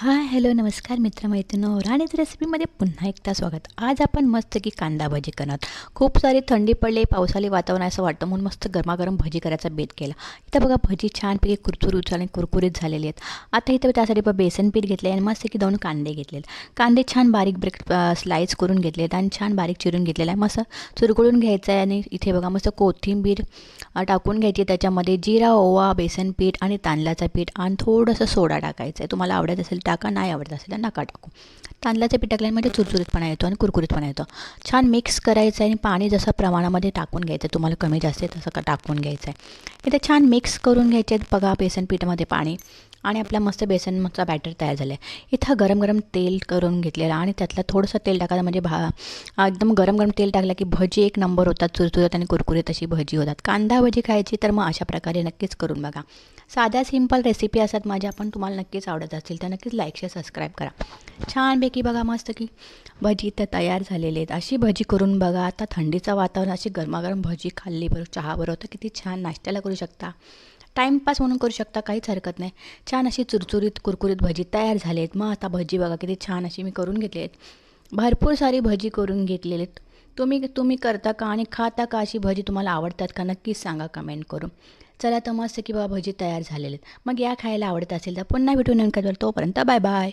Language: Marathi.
हां हॅलो नमस्कार मित्रमैत्रिणींनो. राणीच रेसिपीमध्ये पुन्हा एकदा स्वागत. आज आपण मस्त की कांदा भजी करणार. खूप सारी थंडी पडली पावसाळी वातावरण असं वाटतं म्हणून मस्त गरमागरम भजी करायचा बेत केला. इथं बघा भजी छानपैकी कुरकुरीत आणि कुरकुरीत झालेली आहेत. आता इथं त्यासाठी बघा बेसन पीठ घेतले आणि मस्त की दोन कांदे घेतलेत कांदे छान बारीक ब्रेक स्लाईस करून घेतलेत आणि छान बारीक चिरून घेतलेला आहे. मस्त चुरगळून घ्यायचं आहे आणि इथे बघा मस्त कोथिंबीर टाकून घ्यायची त्याच्यामध्ये जिरा ओवा बेसन पीठ आणि तांदळाचं पीठ आणि थोडंसं सोडा टाकायचं आहे. तुम्हाला आवडत असेल टाका नाही आवडत असेल तर नका टाकू. तांदळाचं पीठ टाकल्यामध्ये चुरचुरीतपणा येतो आणि कुरकुरीतपणा येतो. छान मिक्स करायचं आहे आणि पाणी जसं प्रमाणामध्ये टाकून घ्यायचं तुम्हाला कमी जास्त आहे तसं का टाकून घ्यायचं आहे इथे छान मिक्स करून घ्यायचे आहेत बघा बेसन पीठामध्ये पाणी. आणि आपला मस्त बेसनचा बॅटर तयार झाला आहे इथं गरम गरम तेल करून घेतलेलं आणि त्यातलं थोडंसं तेल टाकायचं म्हणजे भा एकदम गरम गरम तेल टाकलं की भजी एक नंबर होतात चुरचुरत आणि कुरकुरीत अशी भजी होतात. कांदा भजी खायची तर मग अशा प्रकारे नक्कीच करून बघा. साध्या सिंपल रेसिपी असतात माझ्या पण तुम्हाला नक्कीच आवडत असतील तर नक्कीच लाईक शेअर सबस्क्राईब करा. छानपैकी बघा मस्त की भजी तर तयार झालेली आहेत. अशी भजी करून बघा आता थंडीचं वातावरण अशी गरमागरम भजी खाल्ली बरोबर चहा बरोबर तर किती छान नाश्त्याला करू शकता. टाईमपास म्हणून करू शकता काहीच हरकत नाही. छान अशी चुरचुरीत कुरकुरीत भजी तयार झाली आहेत मग आता भजी बघा किती छान अशी मी करून घेतली आहेत. भरपूर सारी भजी करून घेतलेली आहेत. तुम्ही तुम्ही करता का आणि खाता का अशी भजी तुम्हाला आवडतात का नक्कीच सांगा कमेंट करून. चला तर मस्त की बाबा भजी तयार झालेले आहेत. मग या खायला आवडत असेल तर पुन्हा भेटून नंतर. तोपर्यंत बाय बाय